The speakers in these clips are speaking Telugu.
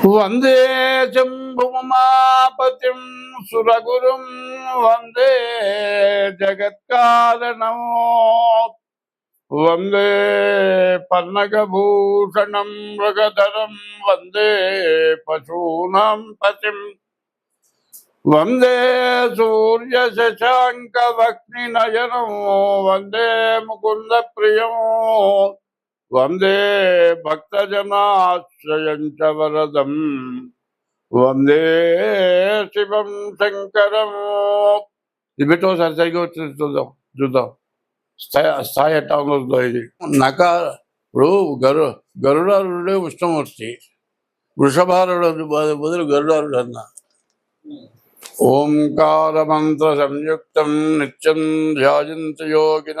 వందే శంభుమాపతిం సురగురుం వందే జగత్కారణం వందే పన్నగభూషణం మృగధరం వందే పశూనాం పతిం వందే సూర్య శశాంక వక్ని నయనం వందే ముకుంద ప్రియం వందే భక్తజనాశ్రయం చ వరదం వందే శివం శంకరం. ఇది పెట్టు సార్ సరిగ్గా వచ్చింది చూద్దాం చూద్దాం. స్థాయి స్థాయి ఎట్లా ఉందో ఇది. నక ఇప్పుడు గరు గరుడారుడే ఉష్ణమూర్తి. వృషభారుడు బదులు గరుడారుడు అన్న. ఓంకార మంత్ర సంయుక్తం నిత్యం ధ్యాయంత యోగిన.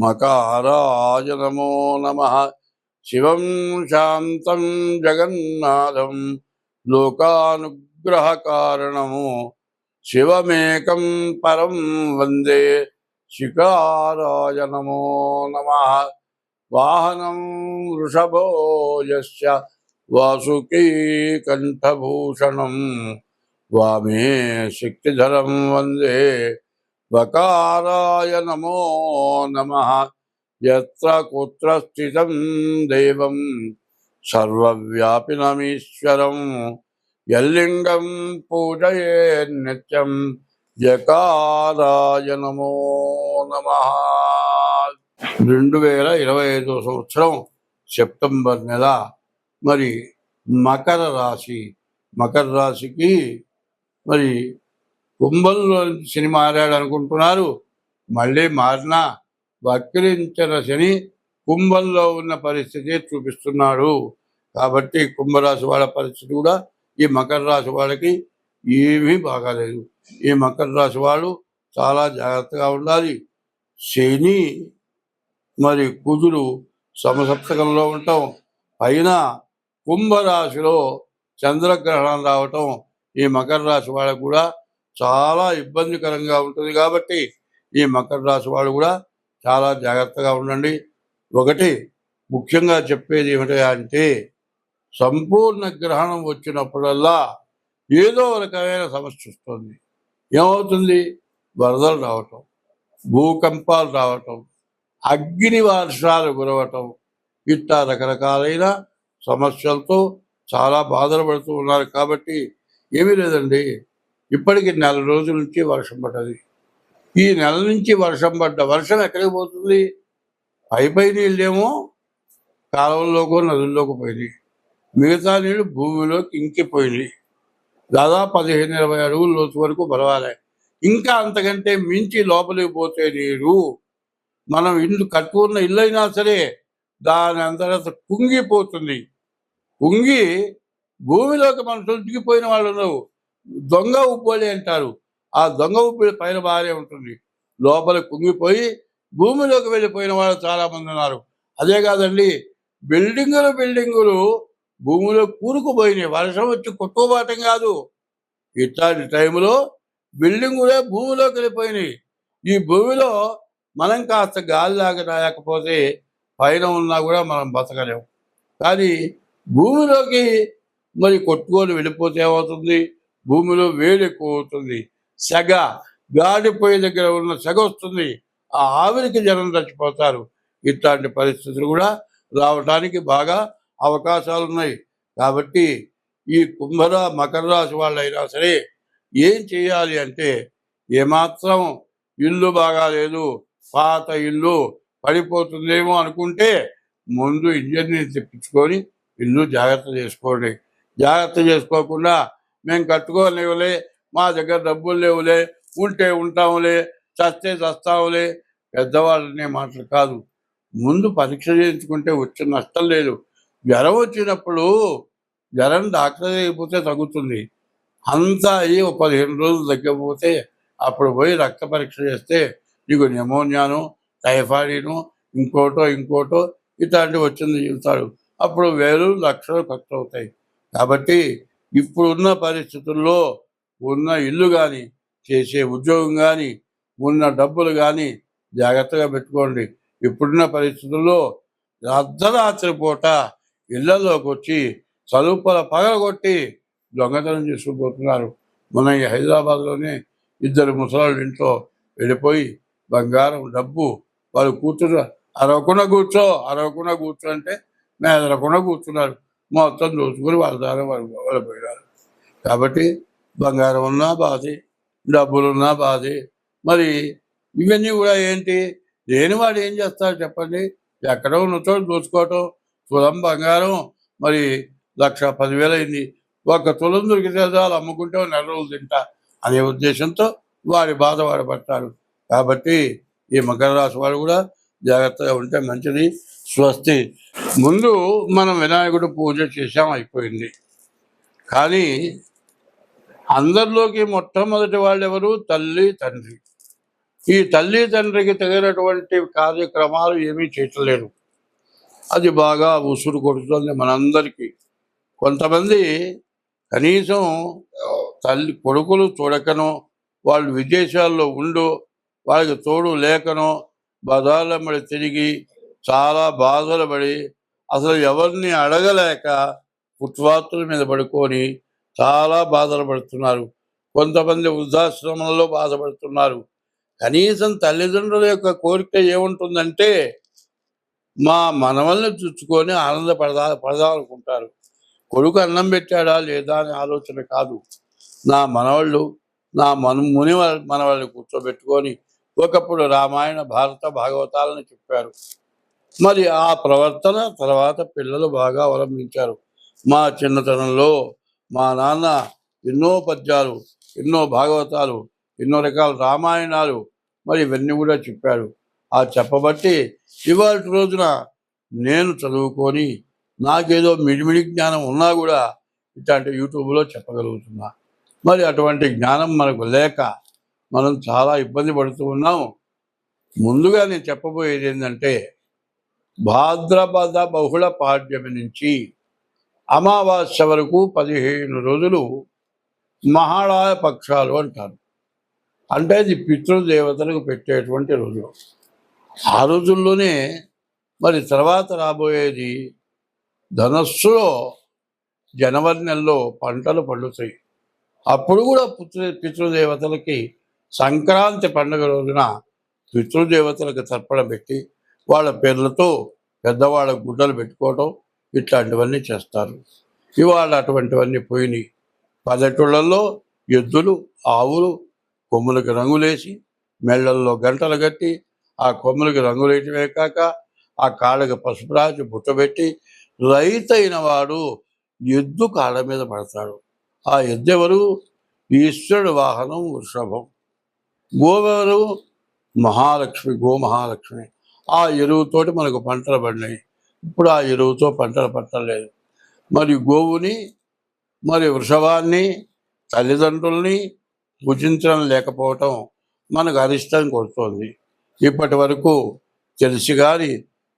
మకారాయ నమో నమ. శివం శాంతం జగన్నాథం. లోకానుగ్రహకారణము. శివమేకం పరం వందే. శికారాయ నమో నమ. వాహనం వృషభో యస్య వాసుకీ కంఠభూషణం. వామే శక్తిధరం వందే. వకారాయ నమో నమ. ఎత్ర కుత్ర స్థితం దేవం సర్వవ్యాపినమీశ్వరం. ఎల్లింగం పూజయే నిత్యం. జకారాయ నమో నమ. రెండు వేల ఇరవై ఐదో సంవత్సరం సెప్టెంబర్ నెల. మరి మకర రాశి. మకర రాశికి మరి కుంభంలో శని మారాడు అనుకుంటున్నారు మళ్ళీ మారినా వక్రించిన శని కుంభంలో ఉన్న పరిస్థితి చూపిస్తున్నాడు. కాబట్టి కుంభరాశి వాళ్ళ పరిస్థితి కూడా ఈ మకర రాశి వాళ్ళకి ఏమీ బాగాలేదు. ఈ మకర రాశి వాళ్ళు చాలా జాగ్రత్తగా ఉండాలి. శని మరి కుదురు సమసప్తకంలో ఉండటం పైన కుంభరాశిలో చంద్రగ్రహణం రావటం ఈ మకర రాశి వాళ్ళకు కూడా చాలా ఇబ్బందికరంగా ఉంటుంది కాబట్టి ఈ మకర రాశి వాళ్ళు కూడా చాలా జాగ్రత్తగా ఉండండి. ఒకటి ముఖ్యంగా చెప్పేది ఏమిటి అంటే సంపూర్ణ గ్రహణం వచ్చినప్పుడల్లా ఏదో రకమైన సమస్య వస్తుంది. ఏమవుతుంది? వరదలు రావటం భూకంపాలు రావటం అగ్ని వర్షాలు కురవటం ఇట్లా రకరకాలైన సమస్యలతో చాలా బాధలు పడుతూ ఉన్నారు. కాబట్టి ఏమీ లేదండి. ఇప్పటికి నెల రోజుల నుంచి వర్షం పడ్డది. ఈ నెల నుంచి వర్షం పడ్డ వర్షం ఎక్కడికి పోతుంది? పైపై నీళ్ళేమో కాలువల్లోకో నదుల్లోకి పోయినాయి. మిగతా నీళ్ళు భూమిలోకి ఇంకిపోయినాయి దాదాపు పదిహేను ఇరవై అడుగుల లోతు వరకు బలవాలి ఇంకా అంతకంటే మించి లోపలికి పోతే నీరు మనం ఇల్లు కట్టుకున్న ఇల్లు అయినా సరే దాని అంతర్గత కుంగిపోతుంది. కుంగి భూమిలోకి మనుషులు దిగిపోయిన వాళ్ళు ఉండవు దొంగ ఉప్పోలి అంటారు. ఆ దొంగ ఉప్పు పైన బాగానే ఉంటుంది. లోపల కుంగిపోయి భూమిలోకి వెళ్ళిపోయిన వాళ్ళు చాలామంది ఉన్నారు. అదే కాదండి బిల్డింగులు బిల్డింగులు భూమిలో కూరుకుపోయినాయి. వర్షం వచ్చి కొట్టుకోబాటం కాదు. ఇట్లాంటి టైంలో బిల్డింగులే భూమిలోకి వెళ్ళిపోయినాయి. ఈ భూమిలో మనం కాస్త గాలిలాగా రాయకపోతే పైన ఉన్నా కూడా మనం బతకలేము కానీ భూమిలోకి మరి కొట్టుకొని వెళ్ళిపోతే ఏమవుతుంది? భూమిలో వేడి ఎక్కువ అవుతుంది సెగ గాడిపోయే దగ్గర ఉన్న సెగ వస్తుంది. ఆ ఆవిరికి జనం చచ్చిపోతారు. ఇట్లాంటి పరిస్థితులు కూడా రావటానికి బాగా అవకాశాలు ఉన్నాయి కాబట్టి ఈ కుంభర మకర రాశి వాళ్ళైనా సరే ఏం చేయాలి అంటే ఏమాత్రం ఇల్లు బాగాలేదు పాత ఇల్లు పడిపోతుందేమో అనుకుంటే ముందు ఇంజనీర్ తెప్పించుకొని ఇల్లు జాగ్రత్త చేసుకోండి. జాగ్రత్త చేసుకోకుండా మేము కట్టుకోలేవులే మా దగ్గర డబ్బులు లేవులే ఉంటే ఉంటాములే చస్తే చస్తాములే పెద్దవాళ్ళనే మాటలు కాదు. ముందు పరీక్ష చేయించుకుంటే వచ్చే నష్టం లేదు. జ్వరం వచ్చినప్పుడు జ్వరం డాక్టర్ అయిపోతే తగ్గుతుంది. అంతా అయ్యి ఒక పదిహేను రోజులు తగ్గకపోతే అప్పుడు పోయి రక్త పరీక్ష చేస్తే నీకు న్యూమోనియాను టైఫాయిడ్ను ఇంకోటో ఇంకోటో ఇట్లాంటివి వచ్చింది చెబుతాడు అప్పుడు వేలు లక్షలు ఖర్చు అవుతాయి. కాబట్టి ఇప్పుడున్న పరిస్థితుల్లో ఉన్న ఇల్లు కానీ చేసే ఉద్యోగం కానీ ఉన్న డబ్బులు కానీ జాగ్రత్తగా పెట్టుకోండి. ఇప్పుడున్న పరిస్థితుల్లో అర్ధరాత్రి పూట ఇళ్ళలోకి వచ్చి చదువుపల పగలగొట్టి దొంగతనం చేసుకుపోతున్నారు. మన ఈ హైదరాబాద్లోనే ఇద్దరు ముసలాళ్ళ ఇంట్లో వెళ్ళిపోయి బంగారం డబ్బు వాళ్ళు కూర్చున్న అరవకుండా కూర్చో అరవకుండా కూర్చో అంటే మేము అరవకుండా కూర్చున్నారు. మొత్తం దోచుకుని వాళ్ళ ద్వారా వాళ్ళు పోయినారు. కాబట్టి బంగారం ఉన్నా బాధే డబ్బులున్నా బాధే. మరి ఇవన్నీ కూడా ఏంటి? లేనివాడు ఏం చేస్తారు చెప్పండి? ఎక్కడో ఉన్న చోటు దోచుకోవటం తులం బంగారం మరి లక్ష పదివేలు అయింది. ఒక తులం దొరికితే చాలు అమ్ముకుంటే నెల రోజులు తింటా అనే ఉద్దేశంతో వారి బాధ వాడు పడతారు కాబట్టి ఈ మకర రాశి వాడు కూడా జాగ్రత్తగా ఉంటే మంచిది. స్వస్తి. ముందు మనం వినాయకుడు పూజ చేసాం అయిపోయింది. కానీ అందరిలోకి మొట్టమొదటి వాళ్ళు ఎవరు తల్లి తండ్రి. ఈ తల్లి తండ్రికి తగినటువంటి కార్యక్రమాలు ఏమీ చేయట్లేదు. అది బాగా ఉసురు కొడుతుంది మనందరికీ. కొంతమంది కనీసం తల్లి కొడుకులు చూడకనో వాళ్ళు విదేశాల్లో ఉండు వాళ్ళకి తోడు లేకనో బజార్లమ్మడి తిరిగి చాలా బాధలు పడి అసలు ఎవరిని అడగలేక ఫుట్పాత్ల మీద పడుకొని చాలా బాధలు పడుతున్నారు కొంతమంది వృద్ధాశ్రమంలో బాధపడుతున్నారు. కనీసం తల్లిదండ్రుల యొక్క కోరిక ఏముంటుందంటే మా మనవల్ని చూసుకొని ఆనందపడదా పడదామనుకుంటారు. కొడుకు అన్నం పెట్టాడా లేదా అనే ఆలోచన కాదు. నా మనవాళ్ళు నా మను ముని వాళ్ళ- మనవాళ్ళని కూర్చోబెట్టుకొని ఒకప్పుడు రామాయణ భారత భాగవతాలను చెప్పారు. మరి ఆ ప్రవర్తన తర్వాత పిల్లలు బాగా అవలంబించారు. మా చిన్నతనంలో మా నాన్న ఎన్నో పద్యాలు ఎన్నో భాగవతాలు ఎన్నో రకాల రామాయణాలు మరి ఇవన్నీ కూడా చెప్పాడు. ఆ చెప్పబట్టి ఇవాళ రోజున నేను చదువుకొని నాకేదో మిడిమిడి జ్ఞానం ఉన్నా కూడా ఇట్లాంటి యూట్యూబ్లో చెప్పగలుగుతున్నా. మరి అటువంటి జ్ఞానం మనకు లేక మనం చాలా ఇబ్బంది పడుతూ ఉన్నాం. ముందుగా నేను చెప్పబోయేది ఏంటంటే భాద్రపద బహుళ పాడ్యమి నుంచి అమావాస్య వరకు పదిహేను రోజులు మహాళాయ పక్షాలు అంటారు. అంటే ఇది పితృదేవతలకు పెట్టేటువంటి రోజులు ఆ రోజుల్లోనే మరి తర్వాత రాబోయేది ధనస్సులో జనవరి నెలలో పంటలు పండుతాయి. అప్పుడు కూడా పుత్ర పితృదేవతలకి సంక్రాంతి పండుగ రోజున పితృదేవతలకు తర్పణ పెట్టి వాళ్ళ పేర్లతో పెద్దవాళ్ళ గుడ్డలు పెట్టుకోవటం ఇట్లాంటివన్నీ చేస్తారు. ఇవాళ అటువంటివన్నీ పోయినాయి. పల్లెటూళ్ళల్లో ఎద్దులు ఆవులు కొమ్ములకి రంగులేసి మెళ్ళల్లో గంటలు కట్టి ఆ కొమ్ములకి రంగులేయటమే కాక ఆ కాళ్ళకి పసుపు రాసి బుట్టబెట్టి రైతైన వాడు ఎద్దు కాళ్ళ మీద పడతాడు. ఆ ఎద్దు ఎవరు ఈశ్వరుడు వాహనం వృషభం. గోవెవరు మహాలక్ష్మి గోమహాలక్ష్మి. ఆ ఎరువుతోటి మనకు పంటలు పడినాయి. ఇప్పుడు ఆ ఎరువుతో పంటలు పట్టలేదు. మరి గోవుని మరి వృషభాన్ని తల్లిదండ్రుల్ని పూజించడం లేకపోవటం మనకు అరిష్టం కొడుతుంది. ఇప్పటి వరకు తెలిసి కానీ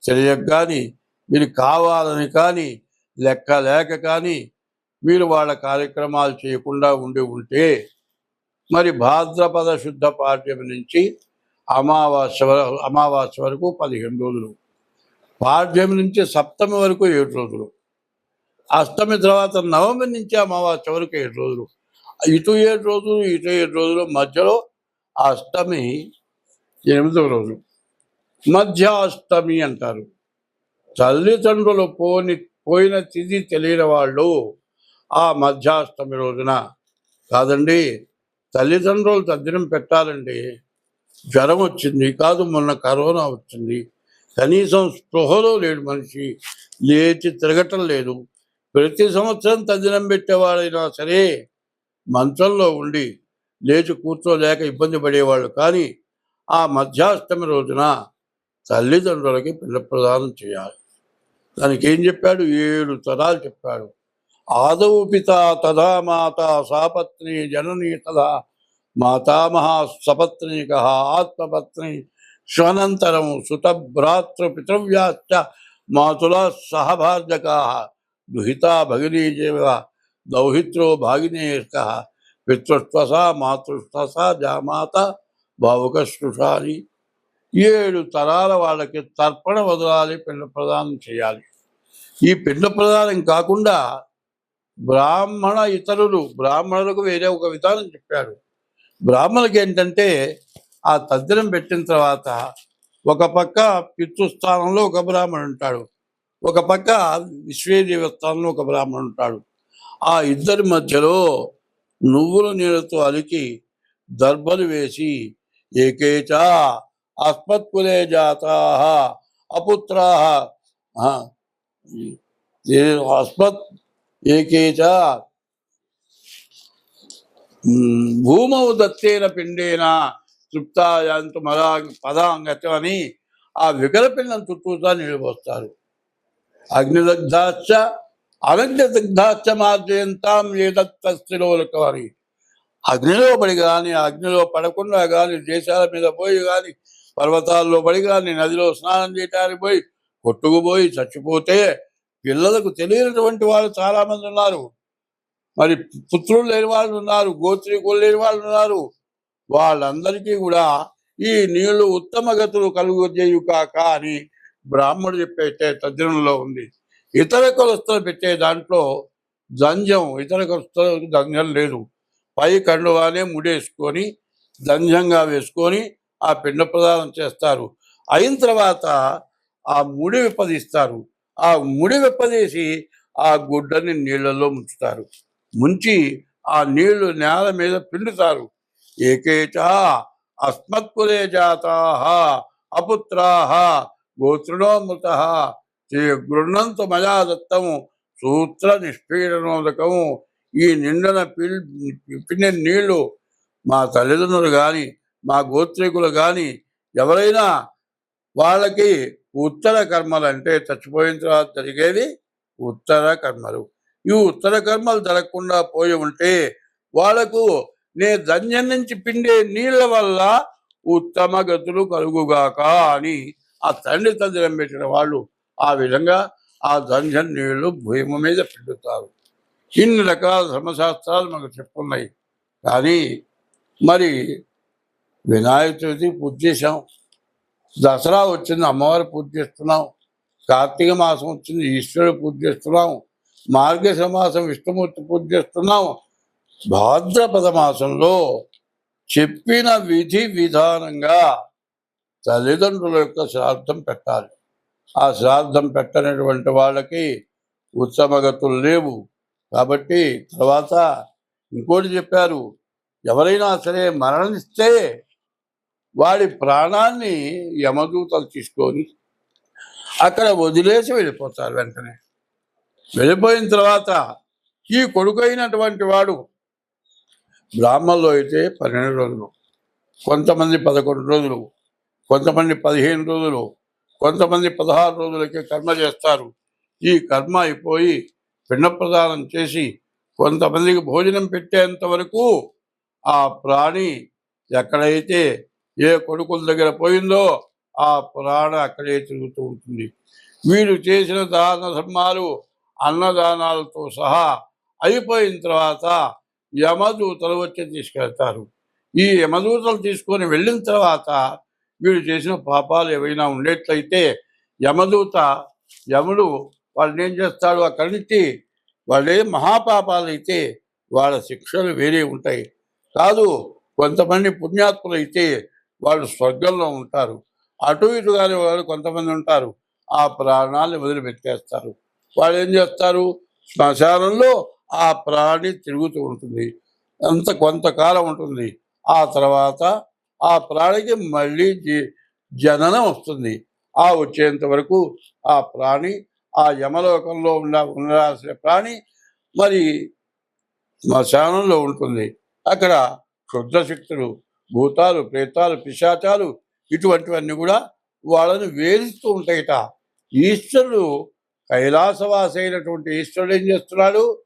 తెలియక కానీ మీరు కావాలని కానీ లెక్క లేక కానీ మీరు వాళ్ళ కార్యక్రమాలు చేయకుండా ఉండి ఉంటే మరి భాద్రపద శుద్ధ పాఠ్యం నుంచి అమావాస్య వర- అమావాస్య వరకు పదిహేను రోజులు. పాఠ్యం నుంచి సప్తమి వరకు ఏడు రోజులు. అష్టమి తర్వాత నవమి నుంచి అమావాస్య వరకు ఏడు రోజులు. ఇటు ఏడు రోజులు ఇటు ఏడు రోజులు మధ్యలో అష్టమి ఎనిమిదవ రోజు. మధ్య అష్టమి అంటారు. తల్లిదండ్రులు పోని పోయిన తిది తెలియని వాళ్ళు ఆ మధ్యాష్టమి రోజున కాదండి తల్లిదండ్రులు తద్దినం పెట్టాలండి. జ్వరం వచ్చింది కాదు మొన్న కరోనా వచ్చింది. కనీసం స్పృహలో లేడు మనిషి లేచి తిరగటం లేదు. ప్రతి సంవత్సరం తదినం పెట్టేవాడైనా సరే మంచంలో ఉండి లేచి కూర్చోలేక ఇబ్బంది పడేవాళ్ళు. కానీ ఆ మధ్యాష్టమి రోజున తల్లిదండ్రులకి పిల్ల ప్రదానం చేయాలి. దానికి ఏం చెప్పాడు? ఏడు తరాలు చెప్పాడు. ఆదౌ పిత తదా మాత సాపత్ని జననీ తథా మాతామహ సపత్నీక ఆత్మపత్ని శ్వనంతరం సుతభ్రాతృ పితృవ్యాశ్చ మాతుల సహభార్జకా దుహితా భగినీ జీవ దౌహిత్రో భాగినేయక పితృస్వస మాతృస్వస జామాత భావుక శృషాని ఏడు తరాల వాళ్ళకి తర్పణ వదలాలి పిండ ప్రదానం చేయాలి. ఈ పిండ ప్రదానం కాకుండా బ్రాహ్మణ ఇతరులు బ్రాహ్మణులకు వేరే ఒక విధానం చెప్పాడు బ్రాహ్మణులకి ఏంటంటే ఆ తద్దినం పెట్టిన తర్వాత ఒక పక్క పితృస్థానంలో ఒక బ్రాహ్మణుడు ఉంటాడు. ఒక పక్క విశ్వేదేవ స్థానంలో ఒక బ్రాహ్మణుడు ఉంటాడు. ఆ ఇద్దరి మధ్యలో నువ్వుల నీళ్ళతో అలికి దర్భలు వేసి ఏకేచ అస్మత్కులే జాతా అపుత్రా. అస్మత్ ఏకేచ భూమౌ దత్తేన పిండేన తృప్తాయంతు మదా పదాంగతం అని ఆ వికల పిండం చుట్టూతా నిలబోస్తారు. అగ్నిదగ్ధాశ్చ అనగ్నిదగ్ధాశ్చ మార్జయంతాం ఏదత్తిలోలకం అని అగ్నిలో పడి కానీ అగ్నిలో పడకుండా కానీ దేశాల మీద పోయి కానీ పర్వతాల్లో పడి కానీ నదిలో స్నానం చేయడానికి పోయి కొట్టుకుపోయి చచ్చిపోతే పిల్లలకు తెలియనటువంటి వాళ్ళు చాలా మంది ఉన్నారు. మరి పుత్రులు లేని వాళ్ళు ఉన్నారు గోత్రీకులు లేని వాళ్ళు ఉన్నారు. వాళ్ళందరికీ కూడా ఈ నీళ్ళు ఉత్తమ గతులు కలుగు కాక అని బ్రాహ్మడు చెప్పేటే తద్దినంలో ఉంది. ఇతర కులస్తులు పెట్టే దాంట్లో జంజం ఇతర కొలస్తలకు జంజం లేదు. పై కండువానే ముడేసుకొని దంజంగా వేసుకొని ఆ పిండ ప్రదానం చేస్తారు. అయిన తర్వాత ఆ ముడి విప్పదీస్తారు. ఆ ముడి విప్పదీసి ఆ గుడ్డని నీళ్ళలో ముంచుతారు. ముంచి ఆ నీళ్ళు నేల మీద పిండుతారు. ఏకేచ అస్మత్కులే జాతా అపుత్రా గోత్రుణోమృత గృహంతు మయా దత్తము సూత్ర నిష్పీడనోదకము. ఈ నిండన పిల్ పిండిన నీళ్ళు మా తల్లిదండ్రులు కానీ మా గోత్రికులు కానీ ఎవరైనా వాళ్ళకి ఉత్తర కర్మలు అంటే చచ్చిపోయిన తర్వాత జరిగేది ఉత్తర కర్మలు. ఈ ఉత్తర కర్మలు జరగకుండా పోయి ఉంటే వాళ్ళకు నే ధన్యం నుంచి పిండే నీళ్ళ వల్ల ఉత్తమ గతులు కలుగుగాక అని ఆ తండ్రి తండ్రి పెట్టిన వాళ్ళు ఆ విధంగా ఆ ధన్యం నీళ్ళు భూమి మీద పిండుతారు. ఇన్ని రకాల ధర్మశాస్త్రాలు మనకు చెప్పున్నాయి. కానీ మరి వినాయక చవితి పూజ చేసాం దసరా వచ్చింది అమ్మవారి పూజ చేస్తున్నాం. కార్తీక మాసం వచ్చింది ఈశ్వరుడు పూజ చేస్తున్నాం. మార్గ మాసం విష్ణుమూర్తి పూజ చేస్తున్నాం. భాద్రపద మాసంలో చెప్పిన విధి విధానంగా తల్లిదండ్రుల యొక్క శ్రాద్ధం పెట్టాలి. ఆ శ్రాద్ధం పెట్టనటువంటి వాళ్ళకి ఉత్తమగతులు లేవు. కాబట్టి తర్వాత ఇంకోటి చెప్పారు ఎవరైనా సరే మరణిస్తే వాడి ప్రాణాన్ని యమదూతలు తీసుకొని అక్కడ వదిలేసి వెళ్ళిపోతారు వెంటనే. వెళ్ళిపోయిన తర్వాత ఈ కొడుకైనటువంటి వాడు బ్రాహ్మణులు అయితే పన్నెండు రోజులు కొంతమంది పదకొండు రోజులు కొంతమంది పదిహేను రోజులు కొంతమంది పదహారు రోజులకే కర్మ చేస్తారు. ఈ కర్మ అయిపోయి పిండ ప్రదానం చేసి కొంతమందికి భోజనం పెట్టేంత వరకు ఆ ప్రాణి ఎక్కడైతే ఏ కొడుకుల దగ్గర పోయిందో ఆ ప్రాణ అక్కడే తిరుగుతూ ఉంటుంది. వీరు చేసిన దాన ధర్మాలు అన్నదానాలతో సహా అయిపోయిన తర్వాత యమదూతలు వచ్చి తీసుకెళ్తారు. ఈ యమదూతలు తీసుకొని వెళ్ళిన తర్వాత వీడు చేసిన పాపాలు ఏవైనా ఉండేట్లయితే యమదూత యముడు వాళ్ళని ఏం చేస్తాడు? అక్కడి నుంచి వాళ్ళే మహాపాపాలు అయితే వాళ్ళ శిక్షలు వేరే ఉంటాయి. కాదు కొంతమంది పుణ్యాత్ములు అయితే వాళ్ళు స్వర్గంలో ఉంటారు. అటు ఇటు కానీ వాళ్ళు కొంతమంది ఉంటారు. ఆ ప్రాణాలు వదిలిపెట్టేస్తారు. వాళ్ళు ఏం చేస్తారు? శ్మశానంలో ఆ ప్రాణి తిరుగుతూ ఉంటుంది. అంత కొంతకాలం ఉంటుంది. ఆ తర్వాత ఆ ప్రాణికి మళ్ళీ జననం వస్తుంది. ఆ వచ్చేంత వరకు ఆ ప్రాణి ఆ యమలోకంలో ఉన్న ఉండాల్సిన ప్రాణి మరి శ్మశానంలో ఉంటుంది. అక్కడ క్షుద్రశక్తులు భూతాలు ప్రేతాలు పిశాచాలు ఇటువంటివన్నీ కూడా వాళ్ళని వేధిస్తూ ఉంటాయిట. ఈశ్వరుడు కైలాసవాస అయినటువంటి ఈశ్వరుడు ఏం చేస్తున్నాడు?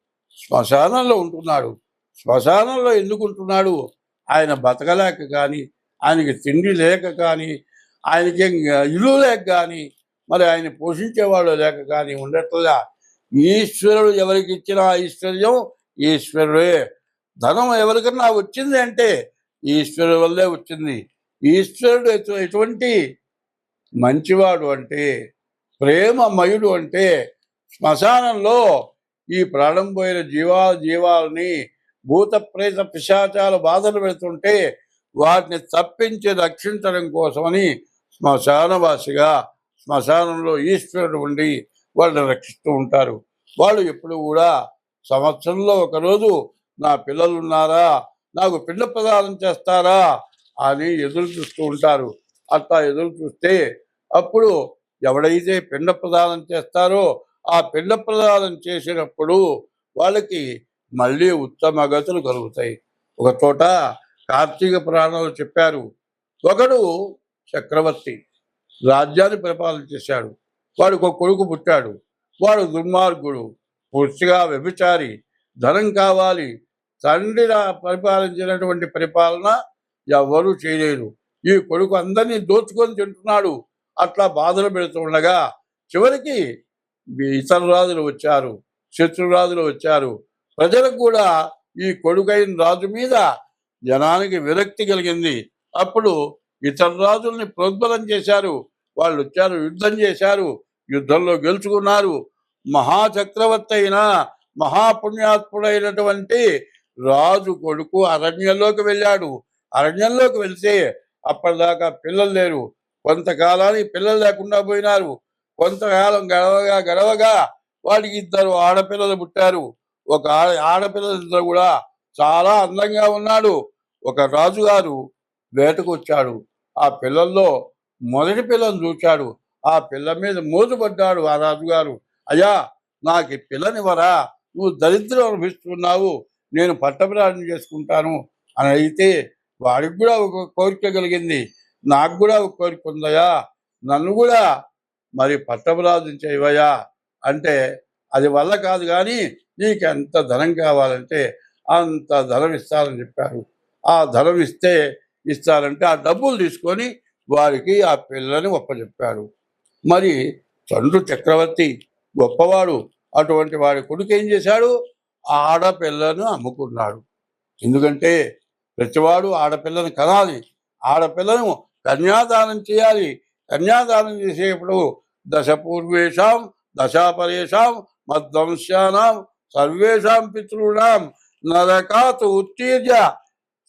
శ్మశానంలో ఉంటున్నాడు. శ్మశానంలో ఎందుకు ఉంటున్నాడు? ఆయన బతకలేక కానీ ఆయనకి తిండి లేక కానీ ఆయనకి ఇల్లు లేక కానీ మరి ఆయన పోషించేవాడు లేక కానీ ఉండట్లా ఈశ్వరుడు ఎవరికి ఇచ్చిన ఐశ్వర్యం? ఈశ్వరుడే. ధనం ఎవరికన్నా వచ్చింది అంటే ఈశ్వరుడు వల్లే వచ్చింది. ఈశ్వరుడు ఎటు- ఎటువంటి మంచివాడు అంటే ప్రేమమయుడు అంటే శ్మశానంలో ఈ ప్రాణం పోయిన జీవా జీవాలని భూత ప్రేత పిశాచాల బాధలు పెడుతుంటే వాటిని తప్పించి రక్షించడం కోసమని శ్మశానవాసిగా శ్మశానంలో ఈశ్వరుడు ఉండి వాళ్ళని రక్షిస్తూ ఉంటారు. వాళ్ళు ఎప్పుడు కూడా సంవత్సరంలో ఒకరోజు నా పిల్లలు ఉన్నారా నాకు పిండ ప్రదానం చేస్తారా? అని ఎదురు చూస్తూ ఉంటారు. అట్లా ఎదురు చూస్తే అప్పుడు ఎవడైతే పిండ ప్రదానం చేస్తారో ఆ పిండ ప్రదానం చేసినప్పుడు వాళ్ళకి మళ్ళీ ఉత్తమ గతులు కలుగుతాయి. ఒక చోట కార్తీక ప్రాణాలు చెప్పారు ఒకడు చక్రవర్తి రాజ్యాన్ని పరిపాలన చేశాడు వాడికి ఒక కొడుకు పుట్టాడు వాడు దుర్మార్గుడు పూర్తిగా వ్యభిచారి ధనం కావాలి తండ్రి పరిపాలించినటువంటి పరిపాలన ఎవరూ చేయలేరు. ఈ కొడుకు అందరినీ దోచుకొని తింటున్నాడు అట్లా బాధలు పెడుతుండగా చివరికి ఇతర రాజులు వచ్చారు శత్రురాజులు వచ్చారు. ప్రజలకు కూడా ఈ కొడుకైన రాజు మీద జనానికి విరక్తి కలిగింది. అప్పుడు ఇతర రాజుల్ని ప్రోద్బలం చేశారు. వాళ్ళు వచ్చారు యుద్ధం చేశారు యుద్ధంలో గెలుచుకున్నారు. మహాచక్రవర్తి అయిన మహాపుణ్యాత్ముడైనటువంటి రాజు కొడుకు అరణ్యంలోకి వెళ్ళాడు. అరణ్యంలోకి వెళ్తే అప్పటిదాకా పిల్లలు లేరు. కొంతకాలానికి పిల్లలు లేకుండా పోయినారు. కొంతకాలం గడవగా గడవగా వాడికి ఇద్దరు ఆడపిల్లలు పుట్టారు. ఒక ఆడ ఆడపిల్లలిద్దరు కూడా చాలా అందంగా ఉన్నాడు. ఒక రాజుగారు వేటకు వచ్చాడు ఆ పిల్లల్లో మొదటి పిల్లను చూచాడు ఆ పిల్ల మీద మోజుపడ్డాడు ఆ రాజుగారు. అయ్యా నాకు ఈ పిల్లనివ్వరా? నువ్వు దరిద్రం అనిపిస్తున్నావు. నేను పట్టప్రాణం చేసుకుంటాను. అని అయితే వాడికి కూడా ఒక కోరిక కలిగింది. నాకు కూడా ఒక కోరిక ఉందయా నన్ను కూడా మరి పట్టపరాజం చేయవయా అంటే అది వల్ల కాదు కానీ నీకు ఎంత ధనం కావాలంటే అంత ధనం ఇస్తారని చెప్పారు. ఆ ధనం ఇస్తే ఇస్తారంటే ఆ డబ్బులు తీసుకొని వారికి ఆ పిల్లని ఒప్పచెప్పారు. మరి చంద్రు చక్రవర్తి గొప్పవాడు. అటువంటి వాడి కొడుకు ఏం చేశాడు? ఆడపిల్లను అమ్ముకున్నాడు. ఎందుకంటే ప్రతివాడు ఆడపిల్లను కనాలి. ఆడపిల్లను కన్యాదానం చేయాలి. కన్యాదానం చేసేప్పుడు దశ పూర్వేషాం దశాపరేషాం మధ్వంశానాం సర్వేషాం పితృణాం నరకాత్ ఉత్తీర్య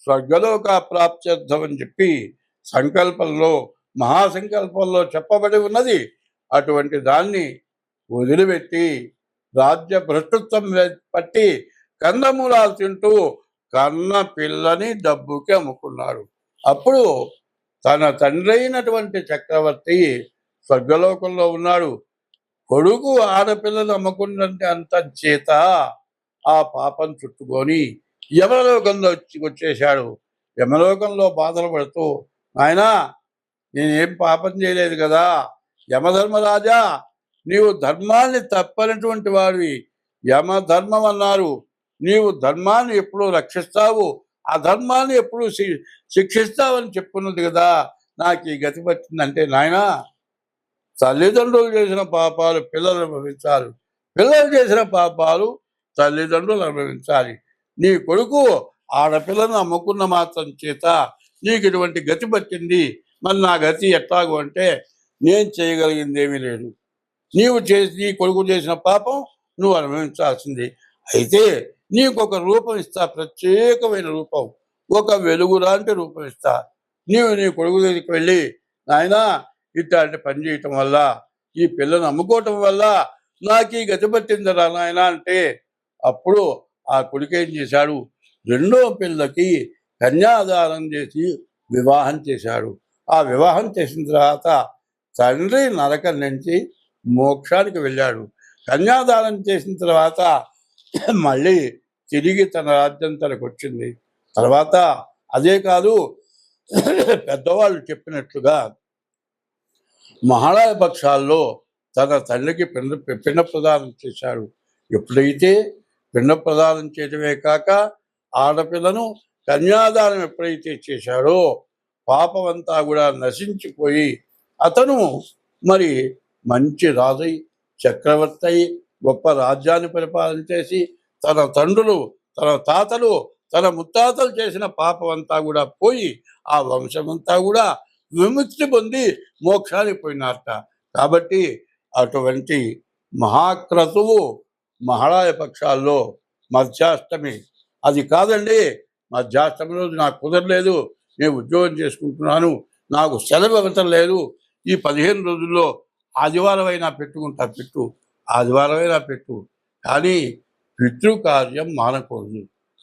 స్వర్గలోక ప్రాప్త్యర్థం అని చెప్పి సంకల్పంలో మహాసంకల్పంలో చెప్పబడి ఉన్నది. అటువంటి దాన్ని వదిలిపెట్టి రాజ్య భ్రష్టత్వం పట్టి కందమూలాలు తింటూ కన్న పిల్లని డబ్బుకి అమ్ముకున్నారు. అప్పుడు తన తండ్రి అయినటువంటి చక్రవర్తి స్వర్గలోకంలో ఉన్నాడు. కొడుకు ఆడపిల్లలు అమ్ముకున్నంటే అంత చేత ఆ పాపం చుట్టుకొని యమలోకంలో వచ్చి వచ్చేశాడు. యమలోకంలో బాధలు పడుతూ ఆయన నేనేం పాపం చేయలేదు కదా. యమధర్మరాజా నీవు ధర్మాన్ని తప్పనటువంటి వాడివి. యమధర్మం అన్నారు. నీవు ధర్మాన్ని ఎప్పుడు రక్షిస్తావు. ఆ ధర్మాన్ని ఎప్పుడు శి- శిక్షిస్తావని చెప్పున్నది కదా నాకు ఈ గతి పట్టిందంటే నాయనా తల్లిదండ్రులు చేసిన పాపాలు పిల్లలు అనుభవించాలి. పిల్లలు చేసిన పాపాలు తల్లిదండ్రులు అనుభవించాలి. నీ కొడుకు ఆడపిల్లను అమ్ముకున్న మాత్రం చేత నీకు ఇటువంటి గతి పట్టింది. మరి నా గతి ఎట్లాగో అంటే నేను చేయగలిగింది ఏమీ లేదు. నీవు చేసి నీ కొడుకు చేసిన పాపం నువ్వు అనుభవించాల్సింది. అయితే నీకు ఒక రూపం ఇస్తా ప్రత్యేకమైన రూపం. ఒక వెలుగు లాంటి రూపం ఇస్తా. నీవు నీ కొడుకు దగ్గరికి వెళ్ళి నాయనా ఇట్లాంటి పని చేయటం వల్ల ఈ పిల్లను అమ్ముకోవటం వల్ల నాకు ఈ గతి పట్టిందిరా నాయన అంటే అప్పుడు ఆ కొడుకు ఏం చేశాడు? రెండో పిల్లకి కన్యాదానం చేసి వివాహం చేశాడు. ఆ వివాహం చేసిన తర్వాత తండ్రి నరకం నుంచి మోక్షానికి వెళ్ళాడు. కన్యాదానం చేసిన తర్వాత మళ్ళీ తిరిగి తన రాజ్యం తనకు వచ్చింది. తర్వాత అదే కాదు పెద్దవాళ్ళు చెప్పినట్లుగా మహారాజ పక్షాల్లో తన తల్లికి పిండ పిండ ప్రదానం చేశాడు ఎప్పుడైతే పిండ ప్రదానం చేయడమే కాక ఆడపిల్లను కన్యాదానం ఎప్పుడైతే చేశాడో పాపమంతా కూడా నశించిపోయి అతను మరి మంచి రాజై చక్రవర్తి గొప్ప రాజ్యాన్ని పరిపాలన చేసి తన తండ్రులు తన తాతలు తన ముత్తాతలు చేసిన పాపం అంతా కూడా పోయి ఆ వంశమంతా కూడా విముక్తి పొంది మోక్షానికి పోయినారట. కాబట్టి అటువంటి మహాక్రతువు మహాళాయ పక్షాల్లో మధ్యాష్టమి. అది కాదండి మధ్యాష్టమి రోజు నాకు కుదరలేదు నేను ఉద్యోగం చేసుకుంటున్నాను నాకు సెలవు ఇవ్వటం లేదు. ఈ పదిహేను రోజుల్లో ఆదివారం అయినా పెట్టుకుంటా పెట్టు. ఆదివారమైనా పెట్టు. కానీ పితృకార్యం మానకూడదు.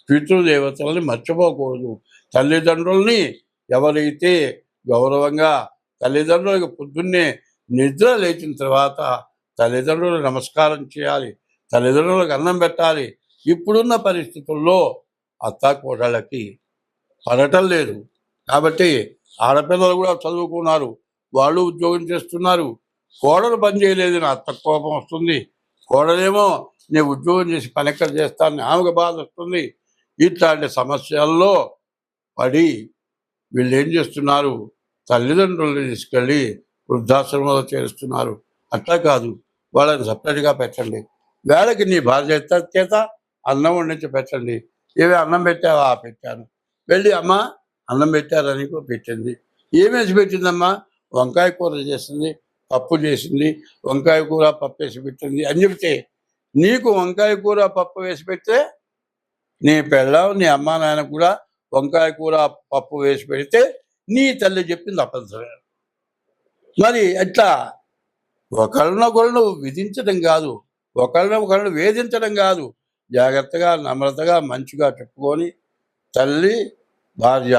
పితృదేవతలని మర్చిపోకూడదు. తల్లిదండ్రుల్ని ఎవరైతే గౌరవంగా తల్లిదండ్రులకు పొద్దున్నే నిద్ర లేచిన తర్వాత తల్లిదండ్రులకు నమస్కారం చేయాలి తల్లిదండ్రులకు అన్నం పెట్టాలి ఇప్పుడున్న పరిస్థితుల్లో అత్త కోడళ్ళకి పడటం లేదు. కాబట్టి ఆడపిల్లలు కూడా చదువుకున్నారు వాళ్ళు ఉద్యోగం చేస్తున్నారు కోడలు పని చేయలేదు నా అత్త కోపం వస్తుంది. కోడలేమో నేను ఉద్యోగం చేసి పనెక్కడ చేస్తాను? చేస్తానని ఆమెకు బాధ వస్తుంది. ఇట్లాంటి సమస్యల్లో పడి వీళ్ళు ఏం చేస్తున్నారు? తల్లిదండ్రులను తీసుకెళ్ళి వృద్ధాశ్రమంలో చేరుస్తున్నారు. అట్లా కాదు. వాళ్ళని సపరేట్గా పెట్టండి. వేళకి నీ భార్య చేత అన్నం వండించి పెట్టండి. ఏవే అన్నం పెట్టావా? "ఆ, పెట్టాను. వెళ్ళి అమ్మ అన్నం పెట్టారని కూడా పెట్టింది. ఏమేసి పెట్టిందమ్మా? వంకాయ కూర చేసింది. పప్పు చేసింది వంకాయ కూర పప్పు వేసి పెట్టింది అని చెప్తే నీకు వంకాయ కూర పప్పు వేసి పెడితే నీ పెళ్ళం నీ అమ్మ నాయన కూడా వంకాయ కూర పప్పు వేసి పెడితే నీ తల్లి చెప్పింది అబద్ధమే. మరి ఎట్లా? ఒకళ్ళనొకళ్ళు విధించడం కాదు ఒకళ్ళని ఒకళ్ళు వేధించడం కాదు జాగ్రత్తగా నమ్రతగా మంచిగా చెప్పుకొని తల్లి భార్య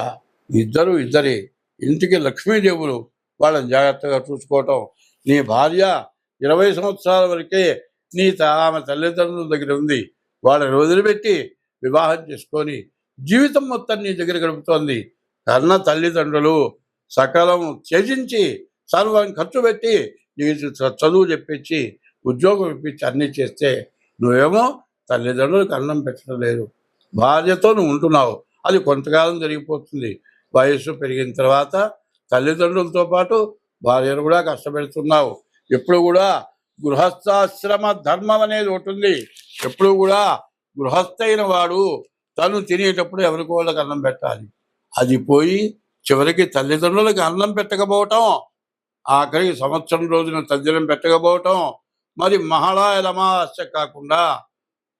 ఇద్దరు ఇద్దరే ఇంటికి లక్ష్మీదేవులు వాళ్ళని జాగ్రత్తగా చూసుకోవటం నీ భార్య ఇరవై సంవత్సరాల వరకే నీ త- ఆమె తల్లిదండ్రుల దగ్గర ఉంది. వాళ్ళని వదిలిపెట్టి వివాహం చేసుకొని జీవితం మొత్తం నీ దగ్గర గడుపుతోంది. కన్న తల్లిదండ్రులు సకలం త్యజించి సర్వం ఖర్చు పెట్టి నీకు చ- చదువు చెప్పించి ఉద్యోగం ఇప్పించి అన్నీ చేస్తే నువ్వేమో తల్లిదండ్రులకు అన్నం పెట్టడం లేదు. భార్యతో నువ్వు ఉంటున్నావు. అది కొంతకాలం జరిగిపోతుంది. వయస్సు పెరిగిన తర్వాత తల్లిదండ్రులతో పాటు భార్యను కూడా కష్టపెడుతున్నావు. ఎప్పుడు కూడా గృహస్థాశ్రమ ధర్మం అనేది ఒకటి ఉంది. ఎప్పుడు కూడా గృహస్థైన వాడు తను తినేటప్పుడు ఎవరికో వాళ్ళకి అన్నం పెట్టాలి. అది పోయి చివరికి తల్లిదండ్రులకు అన్నం పెట్టకపోవటం ఆఖరికి సంవత్సరం రోజున తద్దినం పెట్టకపోవటం మరి మహాళాయ అమావాస్య కాకుండా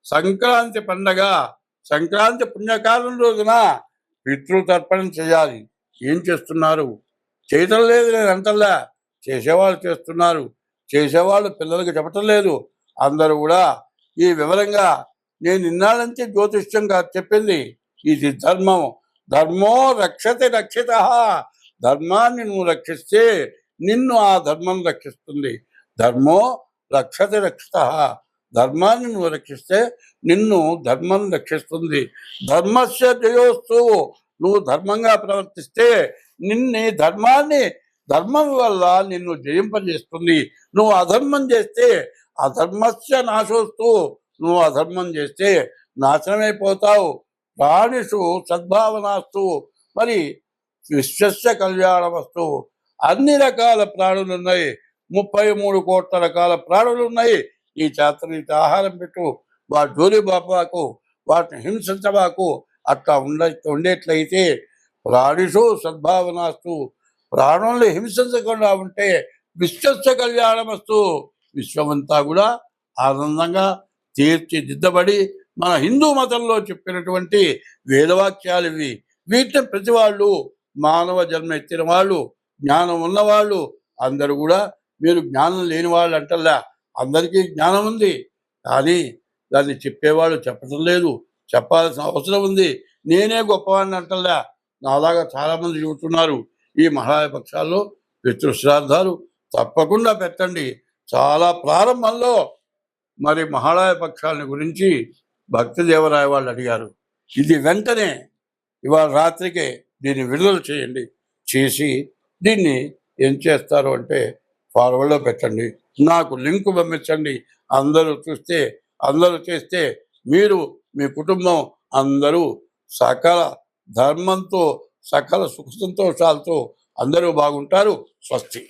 సంక్రాంతి పండగ సంక్రాంతి పుణ్యకాలం రోజున పితృతర్పణం చేయాలి. ఏం చేస్తున్నారు? చేయటం లేదు నేను అంటల్లా. చేసేవాళ్ళు చేస్తున్నారు. చేసేవాళ్ళు పిల్లలకు చెప్పటం లేదు. అందరూ కూడా ఈ వివరంగా నేను ఇన్నాళ్ళంటే జ్యోతిష్యం కాదు చెప్పింది. ఇది ధర్మం. ధర్మో రక్షతే రక్షిత. ధర్మాన్ని నువ్వు రక్షిస్తే నిన్ను ఆ ధర్మం రక్షిస్తుంది. ధర్మో రక్షతే రక్షిత. ధర్మాన్ని నువ్వు రక్షిస్తే నిన్ను ధర్మం రక్షిస్తుంది. ధర్మస్య జయోస్తు. నువ్వు ధర్మంగా ప్రవర్తిస్తే నిన్ను ధర్మాన్ని ధర్మం వల్ల నిన్ను జయింపజేస్తుంది. నువ్వు అధర్మం చేస్తే అధర్మస్య నాశోస్తూ. నువ్వు అధర్మం చేస్తే నాశనమైపోతావు. ప్రాణిషు సద్భావనాస్తు. మరి విశ్వస్య కళ్యాణ వస్తువు అన్ని రకాల ప్రాణులు ఉన్నాయి ముప్పై మూడు కోట్ల రకాల ప్రాణులు ఉన్నాయి ఈ చేతనీతి ఆహారం పెట్టు. వాటి జోలి బాపాకు వాటిని హింసించబాకు. అట్లా ఉండ ఉండేట్లయితే ప్రాణిషు సద్భావనాస్తు. ప్రాణంలో హింసించకుండా ఉంటే విశ్వస్య కళ్యాణమస్తు. విశ్వమంతా కూడా ఆనందంగా తీర్చిదిద్దబడి మన హిందూ మతంలో చెప్పినటువంటి వేదవాక్యాలు ఇవి. వీటిని ప్రతి వాళ్ళు మానవ జన్మ ఎత్తిన వాళ్ళు జ్ఞానం ఉన్నవాళ్ళు అందరూ కూడా మీరు జ్ఞానం లేని వాళ్ళు అంటల్లా. అందరికీ జ్ఞానం ఉంది. కానీ దాన్ని చెప్పేవాళ్ళు చెప్పడం లేదు. చెప్పాల్సిన అవసరం ఉంది. నేనే గొప్పవాడిని అంటల్లా. నాలాగా చాలామంది చెబుతున్నారు ఈ మహాలయ పక్షాల్లో పితృశ్రాద్ధాలు తప్పకుండా పెట్టండి. చాలా ప్రారంభంలో మరి మహాలయ పక్షాలని గురించి భక్తి దేవరాయ వాళ్ళు అడిగారు. ఇది వెంటనే ఇవాళ రాత్రికే దీన్ని విడుదల చేయండి. చేసి దీన్ని ఏం చేస్తారు అంటే ఫార్వర్డ్లో పెట్టండి. నాకు లింకు పంపించండి. అందరూ చూస్తే అందరూ చేస్తే మీరు మీ కుటుంబం అందరూ సకల ధర్మంతో సకల సుఖ సంతోషాలతో అందరూ బాగుంటారు. స్వస్తి.